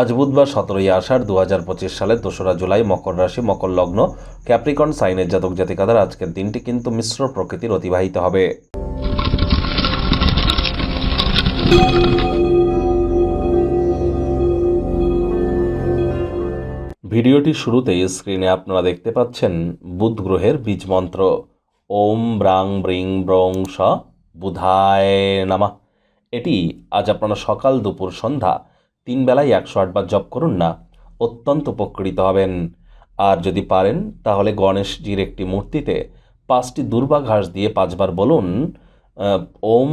আজ বুধবার সতেরোই আষাঢ় দু হাজার পঁচিশ সালের দোসরা জুলাই মকর রাশি, মকর লগ্ন, ক্যাপ্রিকন সাইনের জাতক জাতিকাদের আজকের দিনটি কিন্তু মিশ্র প্রকৃতির অতিবাহিত হবে। ভিডিওটি শুরুতেই স্ক্রিনে আপনারা দেখতে পাচ্ছেন বুধ গ্রহের বীজ মন্ত্র। ওম ব্রাং ব্রিং ব্রং স বুধায় নামা। এটি আজ আপনারা সকাল দুপুর সন্ধ্যা তিন বেলায় একশো আটবার জপ করুন না, অত্যন্ত উপকৃত হবেন। আর যদি পারেন, তাহলে গণেশজির একটি মূর্তিতে পাঁচটি দুর্বা ঘাস দিয়ে পাঁচবার বলুন ওম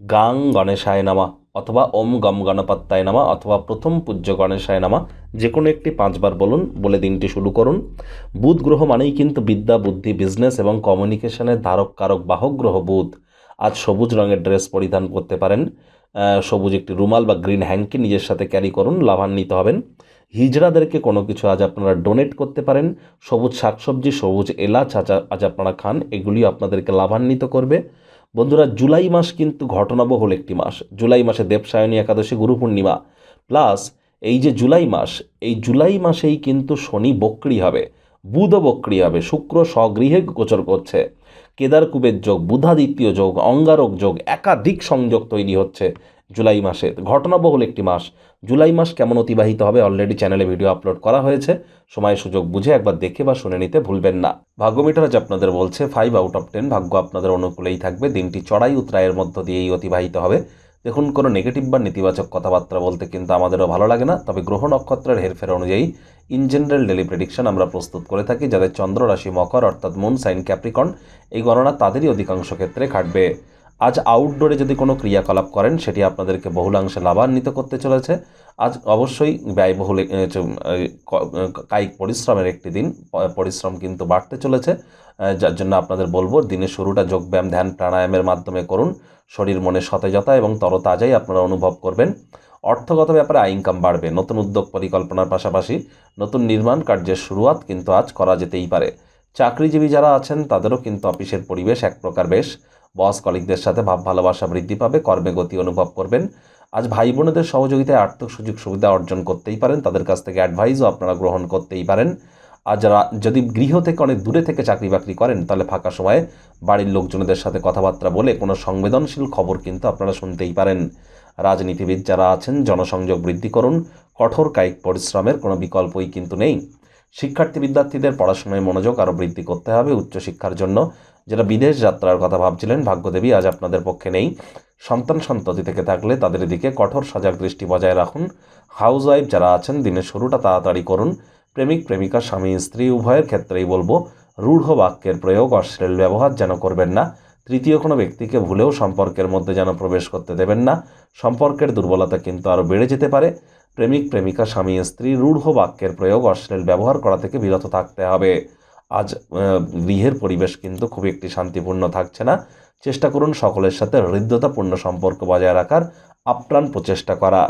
গাং গণেশায় নামা অথবা ওম গম গণপত্তায় নামা অথবা প্রথম পূজ্য গণেশায় নামা যে কোনো একটি পাঁচবার বলুন, বলে দিনটি শুরু করুন। বুধ গ্রহ মানেই কিন্তু বিদ্যা, বুদ্ধি বিজনেস এবং কমিউনিকেশনের ধারক, কারক, বাহক গ্রহ বুধ। আজ সবুজ রঙের ড্রেস পরিধান করতে পারেন। সবুজ একটি রুমাল বা গ্রিন হ্যাঙ্কি নিজের সাথে ক্যারি করুন, লাভান্বিত হবেন। হিজড়াদেরকে কোনো কিছু আজ আপনারা ডোনেট করতে পারেন। সবুজ শাকসবজি, সবুজ এলাচ আজ আপনারা খান এগুলি আপনাদেরকে লাভান্বিত করবে। বন্ধুরা, জুলাই মাস কিন্তু ঘটনাবহুল একটি মাস। জুলাই মাসে দেবসায়নী একাদশী, গুরু পূর্ণিমা। প্লাস এই যে জুলাই মাস, এই জুলাই মাসেই কিন্তু শনি বক্রি হবে, বুধ বক্রি হবে, শুক্র স্বগৃহে গোচর করছে। কেদারকুবের যোগ, বুধাদিত্য যোগ, অঙ্গারক যোগ, একাধিক সংযোগ তৈরি হচ্ছে। জুলাই মাসে। ঘটনাবহুল একটি মাস। জুলাই মাস কেমন অতিবাহিত হবে অলরেডি চ্যানেলে ভিডিও আপলোড করা হয়েছে। সময় সুযোগ বুঝে একবার দেখে বা শুনে নিতে ভুলবেন না। ভাগ্যমিটার আজ আপনাদের বলছে ফাইভ আউট অফ টেন ভাগ্য আপনাদের অনুকূলেই থাকবে। দিনটি চড়াই উতরায়ের মধ্য দিয়েই অতিবাহিত হবে। দেখুন, কোনো নেগেটিভ বা নেতিবাচক কথাবার্তা বলতে কিন্তু আমাদেরও ভালো লাগে না। তবে গ্রহ নক্ষত্রের হেরফের অনুযায়ী ইন জেনারেল ডেলি প্রেডিকশন আমরা প্রস্তুত করে থাকি, যাদের চন্দ্র, রাশি, মকর, অর্থাৎ মুন সাইন ক্যাপ্রিকন এই গণনা তাদেরই অধিকাংশ ক্ষেত্রে খাটবে আজ আউটডোরে যদি কোনো ক্রিয়াকলাপ করেন, সেটি আপনাদেরকে বহুলাংশে লাভান্বিত করতে চলেছে। আজ অবশ্যই ব্যয়বহুল কায়িক পরিশ্রমের একটি দিন। পরিশ্রম কিন্তু বাড়তে চলেছে। যার জন্য আপনাদের বলব দিনের শুরুটা যোগব্যায়াম, ধ্যান, প্রাণায়ামের মাধ্যমে করুন। শরীর মনে সতেজতা এবং তরতাজাই আপনারা অনুভব করবেন। অর্থগত ব্যাপারে আয় ইনকাম বাড়বে। নতুন উদ্যোগ পরিকল্পনার পাশাপাশি নতুন নির্মাণ কার্যের শুরুয়াত কিন্তু আজ করা যেতেই পারে। চাকরিজীবী যারা আছেন, তাদেরও কিন্তু অফিসের পরিবেশ এক প্রকার বেশ। বস কলিকদের সাথে ভাব ভালোবাসা বৃদ্ধি পাবে, কর্মে গতি অনুভব করবেন। আজ ভাই বোনেদের সহযোগিতায় আর্থিক সুযোগ সুবিধা অর্জন করতেই পারেন, তাদের কাছ থেকে অ্যাডভাইসও আপনারা গ্রহণ করতেই পারেন। আর যারা যদি গৃহ থেকে অনেক দূরে থেকে চাকরি বাকরি করেন, তাহলে ফাঁকা সময়ে বাড়ির লোকজনদের সাথে কথাবার্তা বলে কোনো সংবেদনশীল খবর কিন্তু আপনারা শুনতেই পারেন। রাজনীতিবিদ যারা আছেন, জনসংযোগ বৃদ্ধি করুন, কঠোর কায়িক পরিশ্রমের কোনো বিকল্পই কিন্তু নেই। শিক্ষার্থী বিদ্যার্থীদের পড়াশোনায় মনোযোগ আরও বৃদ্ধি করতে হবে উচ্চশিক্ষার জন্য। যারা বিদেশ যাত্রার কথা ভাবছিলেন, ভাগ্যদেবী আজ আপনাদের পক্ষে নেই। সন্তান সন্ততি থেকে থাকলে তাদের দিকে কঠোর সজাগ দৃষ্টি বজায় রাখুন। হাউস ওয়াইফ যারা আছেন, দিনের শুরুটা তাড়াতাড়ি করুন। প্রেমিক, প্রেমিকা, স্বামী, স্ত্রী, উভয়ের ক্ষেত্রেই বলব, রূঢ় বাক্যের প্রয়োগ, অশ্লীল ব্যবহার যেন করবেন না। তৃতীয় কোনো ব্যক্তিকে ভুলেও সম্পর্কের মধ্যে যেন প্রবেশ করতে দেবেন না। সম্পর্কের দুর্বলতা কিন্তু আরও বেড়ে যেতে পারে। প্রেমিক, প্রেমিকা, স্বামী, স্ত্রী, রূঢ় বাক্যের প্রয়োগ, অশ্লীল ব্যবহার করা থেকে বিরত থাকতে হবে। আজ গৃহের পরিবেশ কিন্তু খুব একটি শান্তিপূর্ণ থাকছে না। চেষ্টা করুন সকলের সাথে হৃদ্যতাপূর্ণ সম্পর্ক বজায় রাখার আপ্রাণ প্রচেষ্টা করা।